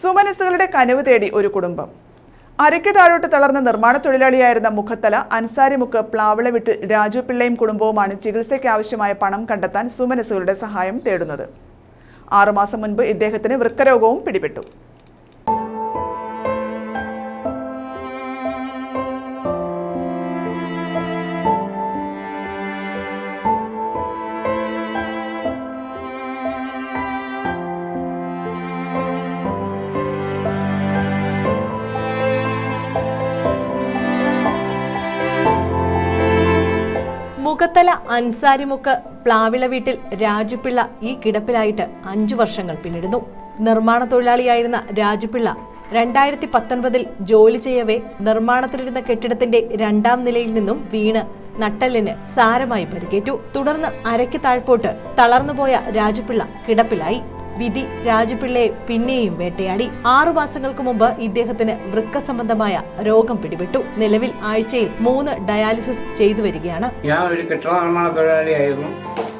സുമനസ്സുകളുടെ കനവ് തേടി ഒരു കുടുംബം. അരയ്ക്ക് താഴോട്ട് തളർന്ന നിർമ്മാണ തൊഴിലാളിയായിരുന്ന മുഖത്തല അൻസാരിമുക്ക് പ്ലാവിള വിട്ട് രാജു പിള്ളയും കുടുംബവുമാണ് ചികിത്സയ്ക്ക് ആവശ്യമായ പണം കണ്ടെത്താൻ സുമനസ്സുകളുടെ സഹായം തേടുന്നത്. ആറുമാസം മുൻപ് ഇദ്ദേഹത്തിന് വൃക്കരോഗവും പിടിപെട്ടു. മുഖത്തല അൻസാരിമുക്ക് പ്ലാവിള വീട്ടിൽ രാജുപിള്ള ഈ കിടപ്പിലായിട്ട് അഞ്ചു വർഷങ്ങൾ പിന്നിടുന്നു. നിർമ്മാണ തൊഴിലാളിയായിരുന്ന രാജുപിള്ള രണ്ടായിരത്തി പത്തൊൻപതിൽ ജോലി ചെയ്യവേ നിർമ്മാണത്തിലിരുന്ന കെട്ടിടത്തിന്റെ രണ്ടാം നിലയിൽ നിന്നും വീണ് നട്ടലിന് സാരമായി പരിക്കേറ്റു. തുടർന്ന് അരയ്ക്ക് താഴ്പോട്ട് തളർന്നുപോയ രാജുപിള്ള കിടപ്പിലായി. വിധി രാജുപിള്ളയെ പിന്നെയും വേട്ടയാടി. ആറു മാസങ്ങൾക്ക് മുമ്പ് ഇദ്ദേഹത്തിന് വൃക്ക സംബന്ധമായ രോഗം പിടിപെട്ടു. നിലവിൽ ആഴ്ചയിൽ മൂന്ന് ഡയാലിസിസ് ചെയ്തു വരികയാണ്. ഞാൻ ഒരു കെട്ടിട നിർമ്മാണ തൊഴിലാളിയായിരുന്നു.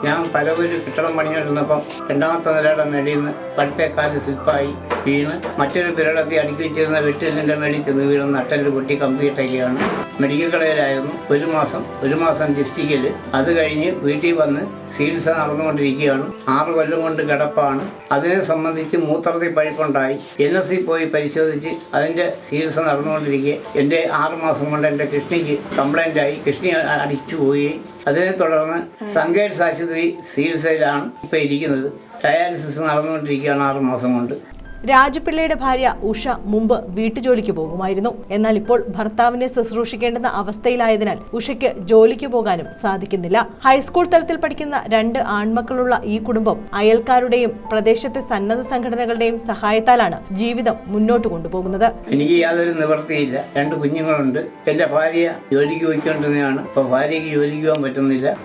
ഞാൻ പലവരും കെട്ടിടം പണിഞ്ഞിരുന്നപ്പം രണ്ടാമത്തെ നിലയുടെ നിലയിൽ നിന്ന് പടുത്തേക്കാൽ സ്ലിപ്പായി. വീണ് മറ്റൊരു പിരടപ്പി അടുക്കി വെച്ചിരുന്ന വെട്ടിലിന്റെ മേളിൽ ചെന്ന് വീണ് നട്ടൽ പൊട്ടി കമ്പിയിട്ടൊക്കെയാണ് മെഡിക്കൽ കളയിലായിരുന്നു. ഒരു മാസം ഒരു മാസം ഡിസ്ട്രിക്റ്റിൽ അത് കഴിഞ്ഞ് വീട്ടിൽ വന്ന് ചികിത്സ നടന്നുകൊണ്ടിരിക്കുകയാണ്. ആറ് കൊല്ലം കൊണ്ട് കിടപ്പാണ്. അതിനെ സംബന്ധിച്ച് മൂത്രത്തിൽ പഴുപ്പുണ്ടായി. എൻ എസ് സി പോയി പരിശോധിച്ച് അതിന്റെ ചികിത്സ നടന്നുകൊണ്ടിരിക്കെ. എന്റെ ആറ് മാസം കൊണ്ട് എന്റെ കിഡ്നിക്ക് കംപ്ലൈന്റ് ആയി. കിഡ്നി അടിച്ചു പോയി അതിനെ തുടർന്ന് സങ്കേഴ്സ് ആശുപത്രി ചികിത്സയിലാണ് ഇപ്പോൾ ഇരിക്കുന്നത്. ഡയാലിസിസ് നടന്നുകൊണ്ടിരിക്കുകയാണ് ആറ് മാസം കൊണ്ട്. രാജുപിള്ളയുടെ ഭാര്യ ഉഷ മുമ്പ് വീട്ടുജോലിക്ക് പോകുമായിരുന്നു. എന്നാൽ ഇപ്പോൾ ഭർത്താവിനെ ശുശ്രൂഷിക്കേണ്ടുന്ന അവസ്ഥയിലായതിനാൽ ഉഷയ്ക്ക് ജോലിക്ക് പോകാനും സാധിക്കുന്നില്ല. ഹൈസ്കൂൾ തലത്തിൽ പഠിക്കുന്ന രണ്ട് ആൺമക്കളുള്ള ഈ കുടുംബം അയൽക്കാരുടെയും പ്രദേശത്തെ സന്നദ്ധ സംഘടനകളുടെയും സഹായത്താലാണ് ജീവിതം മുന്നോട്ട് കൊണ്ടുപോകുന്നത്. എനിക്ക് യാതൊരു നിവൃത്തിയില്ല. രണ്ട് കുഞ്ഞുങ്ങളുണ്ട്. എന്റെ ഭാര്യ ജോലിക്ക് പോയിക്കൊണ്ടിരുന്നതാണ്. ഇപ്പൊ ഭാര്യയ്ക്ക് ജോലിക്ക് പോകാൻ പറ്റുന്നില്ല.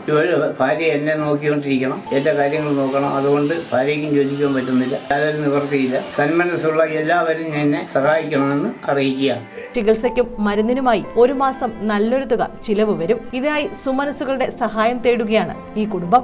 ഭാര്യ എന്നെ നോക്കിക്കൊണ്ടിരിക്കണം. എന്റെ കാര്യങ്ങൾ നോക്കണം. അതുകൊണ്ട് ഭാര്യയ്ക്കും ജോലിക്ക് പോകാൻ പറ്റുന്നില്ല. യാതൊരു നിവൃത്തിയില്ല. സന്മനസ്സുള്ള എല്ലാവരും എന്നെ സഹായിക്കണമെന്ന് അറിയിക്കുകയാണ് ചികിത്സയ്ക്കും മരുന്നിനുമായി ഒരു മാസം നല്ലൊരു തുക ചിലവ് വരും. ഇതിനായി സുമനസ്സുകളുടെ സഹായം തേടുകയാണ് ഈ കുടുംബം.